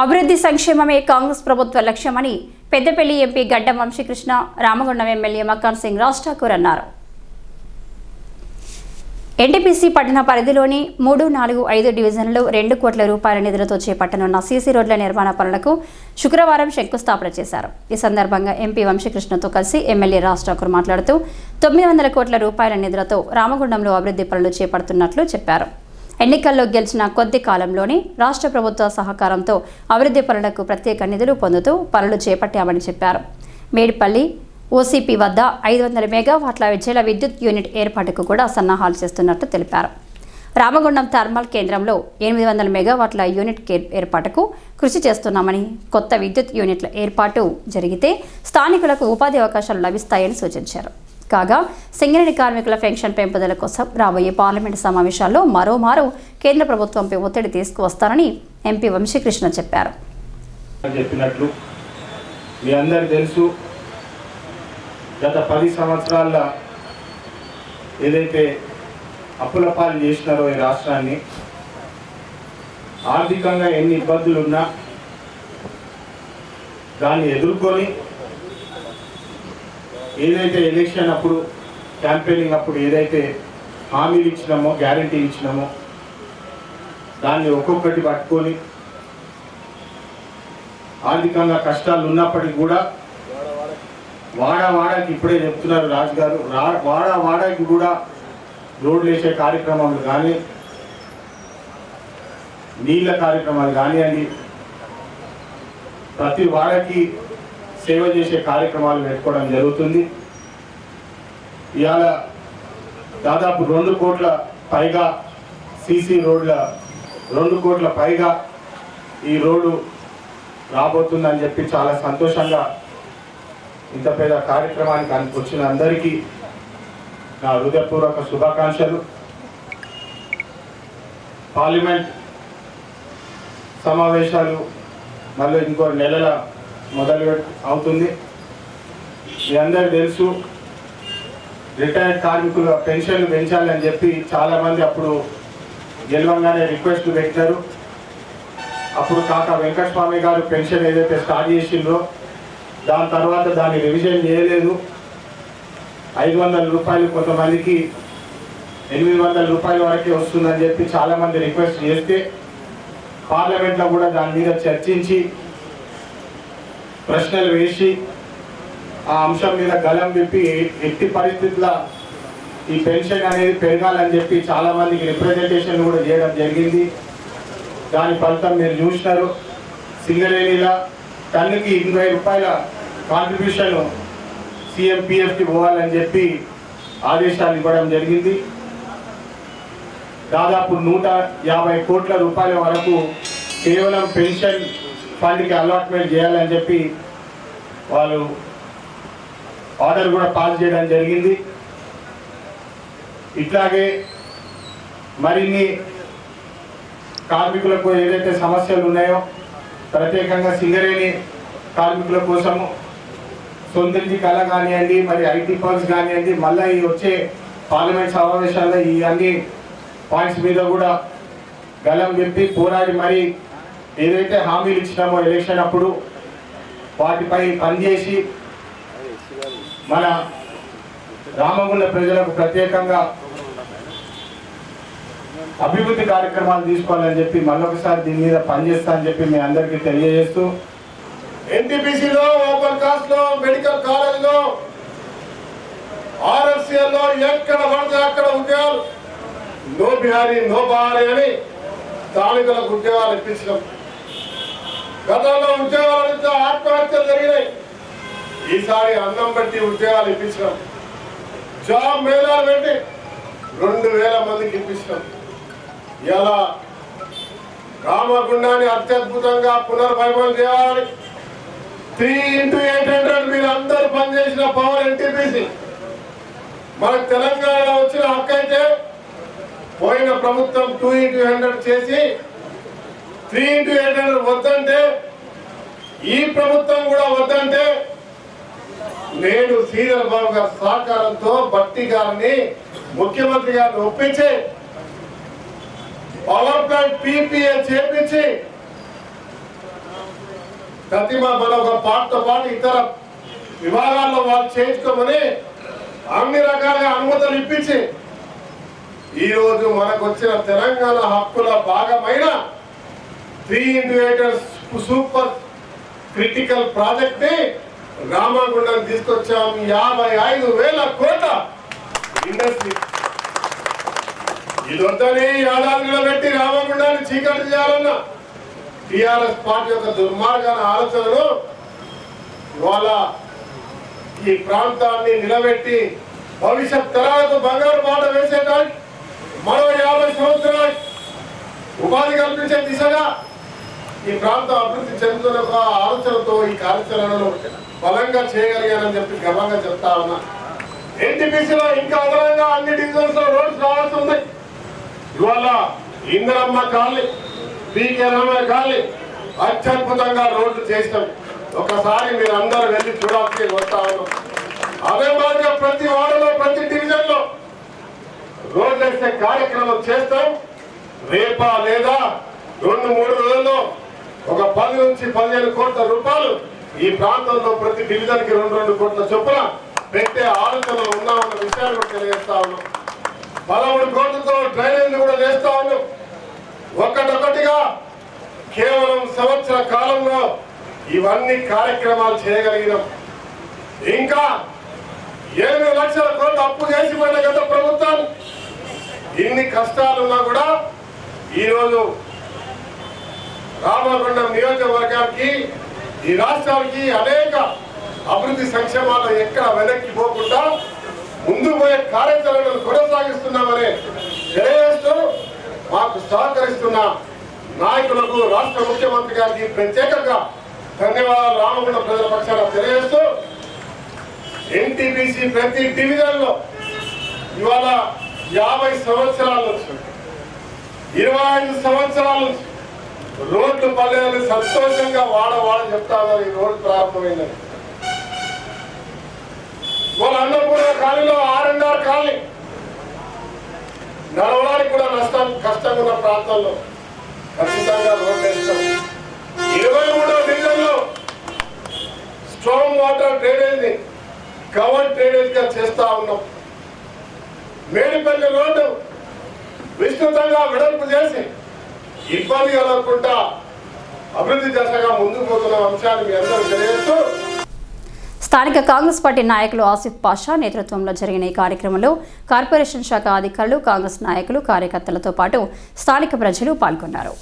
అభివృద్ధి సంక్షేమమే కాంగ్రెస్ ప్రభుత్వ లక్ష్యమని పెద్దపల్లి ఎంపీ గడ్డం వంశీకృష్ణ రామగుండం ఎమ్మెల్యే మకాన్ సింగ్ రాజ్ ఠాకూర్ అన్నారు. ఎన్టీపీసీ పట్టణ పరిధిలోని మూడు నాలుగు ఐదు డివిజన్లలో రెండు కోట్ల రూపాయల నిధులతో చేపట్టనున్న సీసీ రోడ్ల నిర్మాణ పనులకు శుక్రవారం శంకుస్థాపన చేశారు. ఈ సందర్భంగా ఎంపీ వంశీకృష్ణతో కలిసి ఎమ్మెల్యే రాజ్ ఠాకూర్ మాట్లాడుతూ తొమ్మిది వందల కోట్ల రూపాయల నిధులతో రామగుండంలో అభివృద్ధి పనులు చేపడుతున్నట్లు చెప్పారు. ఎన్నికల్లో గెలిచిన కొద్ది కాలంలోనే రాష్ట్ర ప్రభుత్వ సహకారంతో అభివృద్ధి పనులకు ప్రత్యేక నిధులు పొందుతూ పనులు చేపట్టామని చెప్పారు. మేడిపల్లి ఓసీపీ వద్ద ఐదు వందల మెగావాట్ల జల విద్యుత్ యూనిట్ ఏర్పాటుకు కూడా సన్నాహాలు చేస్తున్నట్లు తెలిపారు. రామగుండం థర్మల్ కేంద్రంలో ఎనిమిది వందల మెగావాట్ల యూనిట్ ఏర్పాటుకు కృషి చేస్తున్నామని కొత్త విద్యుత్ యూనిట్ల ఏర్పాటు జరిగితే స్థానికులకు ఉపాధి అవకాశాలు లభిస్తాయని సూచించారు. కాగా సింగరేణి కార్మికుల పెన్షన్ పెంపుదల కోసం రాబోయే పార్లమెంటు సమావేశాల్లో మరోమారు కేంద్ర ప్రభుత్వంపై ఒత్తిడి తీసుకువస్తారని ఎంపీ వంశీకృష్ణ చెప్పారు. చెప్పినట్లు మీ అందరికి తెలుసు గత పది సంవత్సరాల ఏదైతే అప్పుల పాలు చేసినారో ఈ రాష్ట్రాన్ని ఆర్థికంగా ఎన్ని ఇబ్బందులు ఉన్నా దాన్ని ఎదుర్కొని ఏదైతే ఎలక్షన్ అప్పుడు క్యాంపెయినింగ్ అప్పుడు ఏదైతే హామీలు ఇచ్చినామో గ్యారంటీ ఇచ్చినామో దాన్ని ఒక్కొక్కటి పట్టుకొని ఆర్థికంగా కష్టాలు ఉన్నప్పటికీ కూడా వాడ ఇప్పుడే చెప్తున్నారు రాజు గారు రా- వాడ కూడా రోడ్లు వేసే కార్యక్రమాలు కానీ నీళ్ళ కార్యక్రమాలు కానివ్వండి ప్రతి వాడకి సేవ చేసే కార్యక్రమాలు పెట్టుకోవడం జరుగుతుంది. ఇవాళ దాదాపు రెండు కోట్ల పైగా సీసీ రోడ్ల రెండు కోట్ల పైగా ఈ రోడ్డు రాబోతుందని చెప్పి చాలా సంతోషంగా ఇంత పెద్ద కార్యక్రమానికి అనుకొచ్చిన వచ్చిన అందరికీ నా హృదయపూర్వక శుభాకాంక్షలు. పార్లమెంట్ సమావేశాలు మళ్ళీ ఇంకో నెలల మొదలు అవుతుంది. మీ అందరికి తెలుసు రిటైర్డ్ కార్మికుల పెన్షన్లు పెంచాలని చెప్పి చాలామంది అప్పుడు గెలవంగానే రిక్వెస్ట్ పెట్టారు. అప్పుడు కాక వెంకటస్వామి గారు పెన్షన్ ఏదైతే స్టార్ట్ చేసిండ్రో దాని తర్వాత దాన్ని రివిజన్ చేయలేదు. ఐదు వందల రూపాయలు కొంతమందికి ఎనిమిది వందల రూపాయల వరకే వస్తుందని చెప్పి చాలామంది రిక్వెస్ట్ చేస్తే పార్లమెంట్లో కూడా దాని మీద చర్చించి ప్రశ్నలు వేసి ఆ అంశం మీద గలం విప్పి ఎట్టి పరిస్థితుల ఈ పెన్షన్ అనేది పెరగాలని చెప్పి చాలామందికి రిప్రజెంటేషన్ కూడా చేయడం జరిగింది. దాని ఫలితం మీరు చూసినారు. సింగరేణిలా టన్నుకి ఇరవై రూపాయల కాంట్రిబ్యూషన్ సీఎం పిఎఫ్కి పోవాలని చెప్పి ఆదేశాలు ఇవ్వడం జరిగింది. దాదాపు నూట యాభై కోట్ల రూపాయల వరకు కేవలం పెన్షన్ ఫండ్కి అలాట్మెంట్ చేయాలని చెప్పి వాళ్ళు ఆర్డర్ కూడా పాస్ చేయడం జరిగింది. ఇట్లాగే మరిన్ని కార్మికులకు ఏదైతే సమస్యలు ఉన్నాయో ప్రత్యేకంగా సింగరేణి కార్మికుల కోసము సొంతింటి కళ కానివ్వండి మరి ఐటీ పర్స్ కానివ్వండి మళ్ళీ ఈ వచ్చే పార్లమెంట్ సమావేశాల్లో ఈ అన్ని పాయింట్స్ మీద కూడా గలం చెప్పి పోరాడి మరి ఏదైతే హామీలు ఇచ్చినామో ఎలక్షన్ అప్పుడు వాటిపై పనిచేసి మన రామగుండ ప్రజలకు ప్రత్యేకంగా అభివృద్ధి కార్యక్రమాలు తీసుకోవాలని చెప్పి మళ్ళొకసారి దీని మీద పనిచేస్తా అని చెప్పి మీ అందరికీ తెలియజేస్తూ ఎన్టీపీసీలో ఓపెన్ కాస్ట్లో మెడికల్ కాలేజ్లో లో ఎక్కడ పడితే అక్కడ ఉద్యోగాలు. నో బిహారీ నో బహారీ అని స్థానికులకు ఉద్యోగాలు ఇప్పించడం గతంలో ఉద్యోగాల నుంచి ఆత్మహత్యలు జరిగినాయి. ఈసారి అన్నం పెట్టి ఉద్యోగాలు ఇప్పించడం జాబ్ మేళాలు పెట్టి రెండు వేల మందికి ఇప్పించడం ఇలా రామగుండాన్ని అత్యద్భుతంగా పునర్వైభవం చేయాలని త్రీ ఇంటూ ఎయిట్ హండ్రెడ్ మీరు అందరు పనిచేసిన పవర్ ఎన్టీపీసీ. మన తెలంగాణ వచ్చిన హక్కు అయితే పోయిన ప్రభుత్వం టూ ఇంటూ హండ్రెడ్ చేసి త్రీ ఇంటూ ఎయిట్ హండ్రెడ్ ఈ ప్రభుత్వం కూడా వద్దంటే నేను శ్రీధర్ బాబు గారి సహకారంతో భట్టి గారిని ముఖ్యమంత్రి గారిని ఒప్పించి పవర్ ప్లాంట్ పీపీఏ చేపించి ప్రతిమ మన ఒక పాటతో పాటు ఇతర విభాగాల్లో వాళ్ళు చేయించుకోమని అన్ని రకాలుగా అనుమతులు ఇప్పించి ఈరోజు మనకు వచ్చిన తెలంగాణ హక్కుల భాగమైన త్రీ ఇంటిగ్రేటెడ్ సూపర్ క్రిటికల్ ప్రాజెక్ట్ని రామగుండం తీసుకొచ్చాం యాభై ఐదు వేల కోట్ల ఇండస్ట్రీ. ఇదొద్దని యాదాద్రిలో పెట్టి రామగుండాన్ని చీకటి చేయాలన్న టిఆర్ఎస్ పార్టీ యొక్క దుర్మార్గాల ఆలోచనలు ఇవాళ ఈ ప్రాంతాన్ని నిలబెట్టి భవిష్యత్ తరాలకు బంగారు బాట వేసేటానికి మరో యాభై సంవత్సరాలు ఉపాధి కల్పించే దిశగా ఈ ప్రాంతం అభివృద్ధి చెందుతున్న ఒక ఆలోచనతో ఈ కార్యాచరణను బలంగా చేయగలిగానని చెప్పి గర్వంగా చెప్తా ఉన్నా. ఎన్టీపీసీలో ఇంకా అదనంగా అన్ని డివిజన్స్లో రోడ్స్ రావాల్సి ఉంది. ఇవాళ ఇందిరమ్మ కాలనీ పీకే రమ్మ కాలనీ అత్యద్భుతంగా రోడ్లు చేసినాం ఒకసారి మీరు అందరూ వెళ్ళి చూడాల్సి వస్తా ఉన్నాం. అదే మాదిరిగా ప్రతి వాడలో ప్రతి డివిజన్లో రోడ్లు వేసే కార్యక్రమం చేస్తాం. రేపా లేదా రెండు మూడు రోజుల్లో పది నుంచి పదిహేను కోట్ల రూపాయలు ఈ ప్రాంతంలో ప్రతి డివిజన్కి రెండు రెండు కోట్ల చొప్పున పెట్టే ఆలోచనలు ఉన్నామన్న విషయాన్ని కూడా తెలియజేస్తా ఉన్నాం. పదమూడు కోట్లతో డ్రైనేజ్ కూడా వేస్తా ఉన్నాం. ఒక్కటొక్కటిగా కేవలం సంవత్సర కాలంలో ఇవన్నీ కార్యక్రమాలు చేయగలిగినాం. ఇంకా ఎనిమిది లక్షల కోట్లు అప్పు చేసి పోయిన గత ప్రభుత్వాలు ఇన్ని కష్టాలున్నా కూడా ఈరోజు రామగుండం నియోజకవర్గానికి ఈ రాష్ట్రానికి అనేక అభివృద్ధి సంక్షేమాలు ఎక్కడ వెనక్కి పోకుండా ముందు పోయే కార్యాచరణను కొనసాగిస్తున్నామని తెలియజేస్తూ మాకు సహకరిస్తున్న నాయకులకు రాష్ట్ర ముఖ్యమంత్రి గారికి ప్రత్యేకంగా ధన్యవాదాలు. రామగుండం ప్రజల పక్షాన తెలియజేస్తూ ఎన్టీపీసీ ప్రతి డివిజన్లో ఇవాళ యాభై సంవత్సరాల నుంచి ఇరవై ఐదు సంవత్సరాల నుంచి రోడ్లు పల్లెలు సంతోషంగా వాడ వాడ చెప్తా ఈ రోడ్డు ప్రారంభమైందని. వాళ్ళందరూ అన్నపూర్ణ కాలనీలో ఆర్ ఆర్ కాలనీ. నడవడానికి కూడా నష్టం కష్టంగా ఉన్న ప్రాంతంలో ఖచ్చితంగా రోడ్డు వేస్తాం. ఇరవై మూడో డివిజన్లో స్ట్రాంగ్ వాటర్ డ్రైనేజ్ని కవర్ డ్రైనేజ్గా చేస్తా ఉన్నాం. మేడిపల్లి రోడ్డు విస్తృతంగా వెడల్పు చేసి ఇబ్బంది కలగకుండా అభివృద్ధి దశగా ముందుకు పోతున్న అంశాన్ని మీ అందరూ తెలియజేస్తూ స్థానిక కాంగ్రెస్ పార్టీ నాయకులు ఆసిఫ్ పాషా నేతృత్వంలో జరిగిన ఈ కార్యక్రమంలో కార్పొరేషన్ శాఖ అధికారులు కాంగ్రెస్ నాయకులు కార్యకర్తలతో పాటు స్థానిక ప్రజలు పాల్గొన్నారు.